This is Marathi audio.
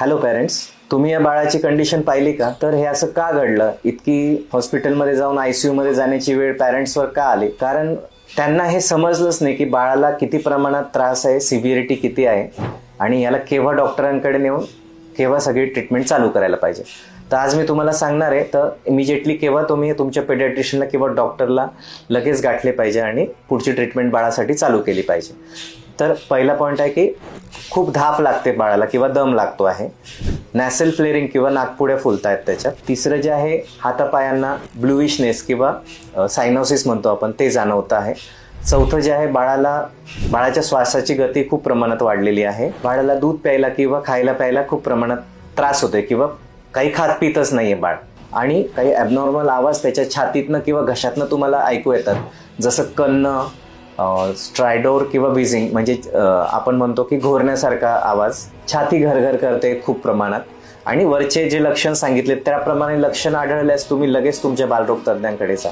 हॅलो पेरेंट्स तुम्ही या बाळाची कंडिशन पाहिली का? तर हे असं का घडलं? इतकी हॉस्पिटलमध्ये जाऊन आयसीयू मध्ये जाण्याची वेळ पॅरेंट्सवर का आली? कारण त्यांना हे समजलंच नाही की बाळाला किती प्रमाणात त्रास आहे सिव्हिरिटी किती आहे आणि याला केव्हा डॉक्टरांकडे नेऊन केव्हा सगळी ट्रीटमेंट चालू करायला पाहिजे. तर आज मी तुम्हाला सांगणार आहे तर इमिजिएटली केव्हा तुम्ही तुमच्या पेडियाट्रिशियनला किंवा डॉक्टरला लगेच गाठले पाहिजे आणि पुढची ट्रीटमेंट बाळासाठी चालू केली पाहिजे. तर पहिला पॉईंट आहे की खूप धाप लागते बाळाला किंवा दम लागतो आहे. नॅसल फ्लेरिंग किंवा नागपुड्या फुलत आहेत त्याच्यात. तिसरं जे आहे हातापायांना ब्लुइशनेस किंवा सायनोसिस म्हणतो आपण ते जाणवतं आहे. चौथं जे आहे बाळाला बाळाच्या श्वासाची गती खूप प्रमाणात वाढलेली आहे. बाळाला दूध प्यायला किंवा खायला प्यायला खूप प्रमाणात त्रास होतोय किंवा काही खात पितच नाहीये बाळ. आणि काही ॲबनॉर्मल आवाज त्याच्या छातीतनं किंवा घशातनं तुम्हाला ऐकू येतात. जसं कन्न स्ट्रायडोर किंवा विझिंग म्हणजे आपण म्हणतो की घोरण्यासारखा आवाज छाती घरघर करते खूप प्रमाणात. आणि वरचे जे लक्षण सांगितले त्याप्रमाणे लक्षण आढळल्यास तुम्ही लगेच तुमच्या बालरोग तज्ज्ञांकडे जा.